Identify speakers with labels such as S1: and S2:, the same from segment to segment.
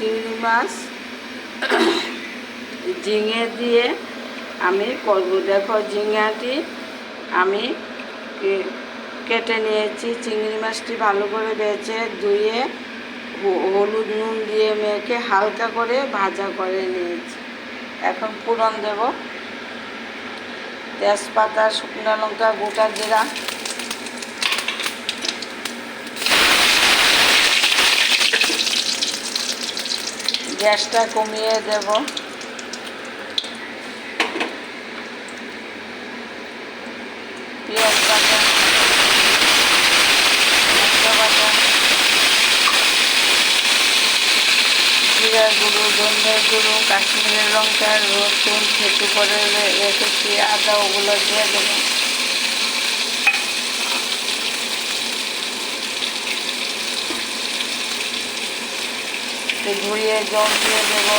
S1: চিংড়ি মাছ। ঝিঙে দিয়ে আমি করব। দেখো ঝিঙাটি আমি কেটে নিয়েছি। চিংড়ি মাছটি ভালো করে বেছে ধুয়ে হলুদ নুন দিয়ে মেখে হালকা করে ভাজা করে নিয়েছি। এখন ফোড়ন দেব। তেজপাতা, শুকনো লঙ্কা, গোটা জিরা গ্যাসটা কমিয়ে দেব। পেঁয়াজ বাটা লঙ্কা বাটা জিরা গুঁড়ো ধনের গুঁড়ো, কাশ্মীরের লঙ্কা, রসুন, থেতু করে রেখেছি, আদা ওগুলো দিয়ে দেবো। একটু ধুয়ে জল দিয়ে দেবো।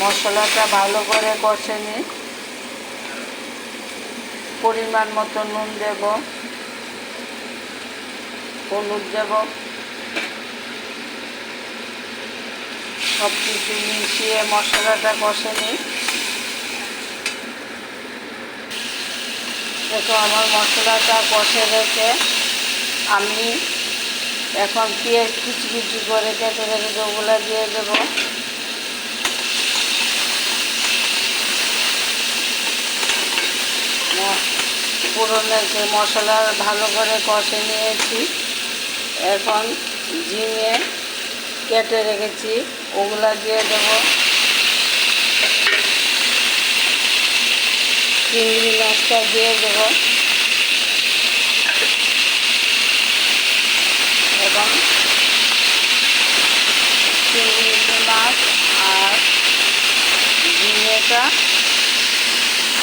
S1: মশলাটা ভালো করে কষে নিই। পরিমাণ মতো নুন দেব। হলুদ দেব। সব কিছু মিশিয়ে মশলাটা কষে নিই। দেখো আমার মশলাটা কষে রেখে আমি এখন পেঁয়াজ কুচি কুচি করে কেটে রেখে ওগুলো দিয়ে দেবো। পুরনের যে মশলা ভালো করে কষে নিয়েছি, এখন ঝিঙে কেটে রেখেছি, ওগুলা দিয়ে দেব। চিংড়ি মাছটা দিয়ে দেব। এবং চিংড়ি, মাছ আর ঝিঙেটা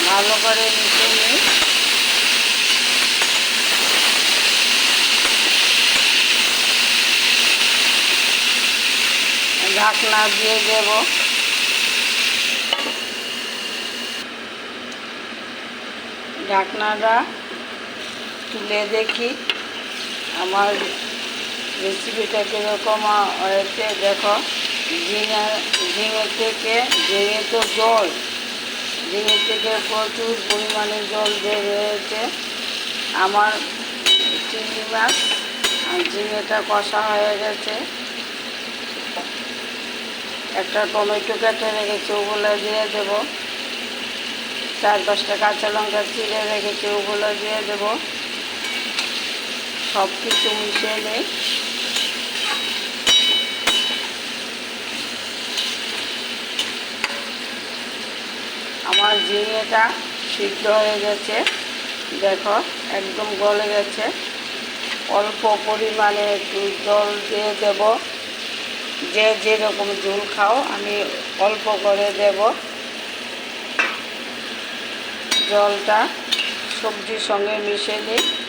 S1: ভালো করে মিশিয়ে নিই। ঢাকনা দিয়ে দেব। ঢাকনাটা তুলে দেখি আমার রেসিপিটা কীরকম হয়েছে দেখো। ঝিঙে থেকে ঝিঙে তো জল ঝিঙে থেকে প্রচুর পরিমাণে জল বের হয়েছে। আমার চিংড়ি মাছ ঝিঙেটা কষা হয়ে গেছে। একটা টমেটো কেটে রেখেছি, ওগুলো দিয়ে দেবো। চার পাঁচটা কাঁচা লঙ্কা চিড়ে রেখেছি, ওগুলো দিয়ে দেব। সব কিছু মিশিয়ে নেই। আমার ঝিঙেটা সিদ্ধ হয়ে গেছে। দেখো, একদম গলে গেছে। অল্প পরিমাণে একটু জল দিয়ে দেব। যে যেরকম ঝোল খাও, আমি অল্প করে দেব। জলটা সবজির সঙ্গে মিশে নিই।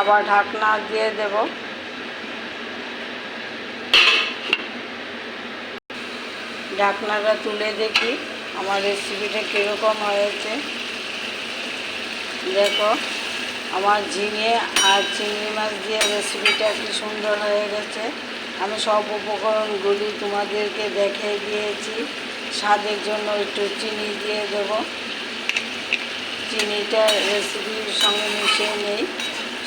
S1: আবার ঢাকনা দিয়ে দেব। ঢাকনাটা তুলে দেখি আমার রেসিপিটা কীরকম হয়েছে। দেখো, আমার ঝিঙে আর চিংড়ি মাছ দিয়ে রেসিপিটা কি সুন্দর হয়ে গেছে। আমি সব উপকরণগুলি তোমাদেরকে দেখে দিয়েছি। স্বাদের জন্য একটু চিনি দিয়ে দেব। চিনিটা রেসিপির সঙ্গে মিশিয়ে নেই।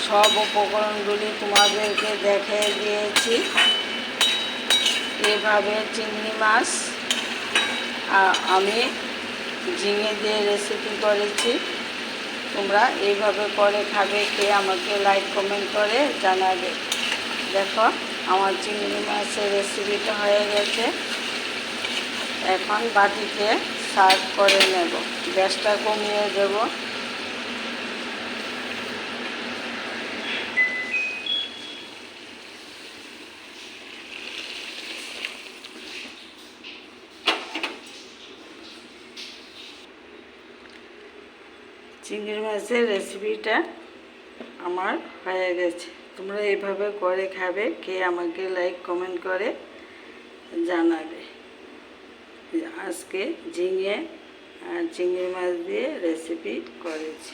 S1: সব উপকরণগুলি তোমাদেরকে দেখে দিয়েছি। এভাবে চিংড়ি মাছ আমি ঝিঙে দিয়ে রেসিপি করেছি। তোমরা এইভাবে করে খাবে, কে আমাকে লাইক কমেন্ট করে জানাবে। দেখো, আমার চিংড়ি মাছের রেসিপিটা হয়ে গেছে। এখন বাটিতে সার্ভ করে নেব। গ্যাসটা কমিয়ে দেব। চিংড়ি মাছের রেসিপিটা আমার হয়ে গেছে। তোমরা এভাবে করে খাবে, কে আমাকে লাইক কমেন্ট করে জানাবে। আজকে ঝিঙে আর চিংড়ি মাছ দিয়ে রেসিপি করেছি।